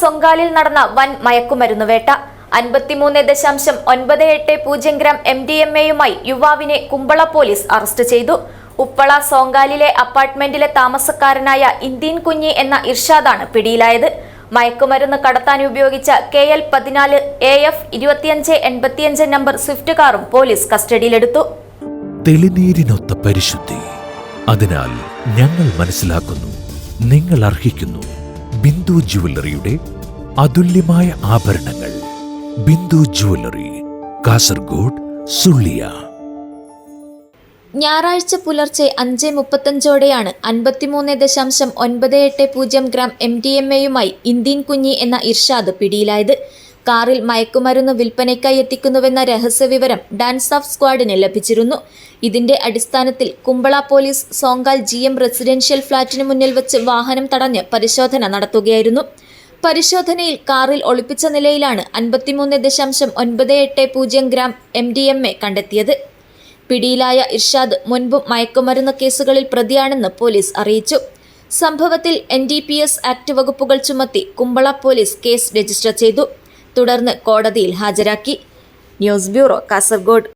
സൊങ്കാലിൽ നടന്ന വൻ മയക്കുമരുന്ന് വേട്ട. അൻപത്തിമൂന്ന് ദശാംശം ഒൻപത് എട്ട് പൂജ്യം ഗ്രാം എം ഡി എം എയുമായി യുവാവിനെ കുമ്പള പോലീസ് അറസ്റ്റ് ചെയ്തു. ഉപ്പള സോങ്കാലിലെ അപ്പാർട്ട്മെന്റിലെ താമസക്കാരനായ ഇന്ത്യൻ കുഞ്ഞി എന്ന ഇർഷാദാണ് പിടിയിലായത്. മയക്കുമരുന്ന് കടത്താൻ ഉപയോഗിച്ച കെ എൽ പതിനാല് എ എഫ് ഇരുപത്തിയഞ്ച് എൺപത്തിയഞ്ച് നമ്പർ സ്വിഫ്റ്റ് കാറും പോലീസ് കസ്റ്റഡിയിലെടുത്തു. തെളിനീരിനൊത്ത പരിശുദ്ധി. അതിനാൽ ഞങ്ങൾ മനസ്സിലാക്കുന്നു നിങ്ങൾ അർഹിക്കുന്നു. ബിന്ദു ജുവല്ലറിയുടെ അതുല്യമായ ആഭരണങ്ങൾ. ബിന്ദു ജുവല്ലറി കാസർഗോഡ് സുള്ളിയ ഞായറാഴ്ച പുലർച്ചെ അഞ്ച് മുപ്പത്തഞ്ചോടെയാണ് അൻപത്തിമൂന്ന് ദശാംശം ഒൻപത് എട്ട് പൂജ്യം ഗ്രാം എം ഡി എം എയുമായി ഇന്ത്യൻ കുഞ്ഞി എന്ന ഇർഷാദ് പിടിയിലായത്. കാറിൽ മയക്കുമരുന്ന് വിൽപ്പനയ്ക്കായി എത്തിക്കുന്നുവെന്ന രഹസ്യവിവരം ഡാൻസ് ഓഫ് സ്ക്വാഡിന് ലഭിച്ചിരുന്നു. ഇതിന്റെ അടിസ്ഥാനത്തിൽ Kumbla police Sonkal G M residential ഫ്ളാറ്റിന് മുന്നിൽ വെച്ച് വാഹനം തടഞ്ഞ് പരിശോധന നടത്തുകയായിരുന്നു. പരിശോധനയിൽ കാറിൽ ഒളിപ്പിച്ച നിലയിലാണ് അൻപത്തിമൂന്ന് ദശാംശം ഒൻപത് എട്ട് പൂജ്യം gram M D M A കണ്ടെത്തിയത്. പിടിയിലായ ഇർഷാദ് മുൻപും മയക്കുമരുന്ന് കേസുകളിൽ പ്രതിയാണെന്ന് പോലീസ് അറിയിച്ചു. സംഭവത്തിൽ N D P S act വകുപ്പുകൾ ചുമത്തി കുമ്പള പോലീസ് കേസ് രജിസ്റ്റർ ചെയ്തു. തുടർന്ന് കോടതിയിൽ ഹാജരാക്കി. News bureau Kasaragod.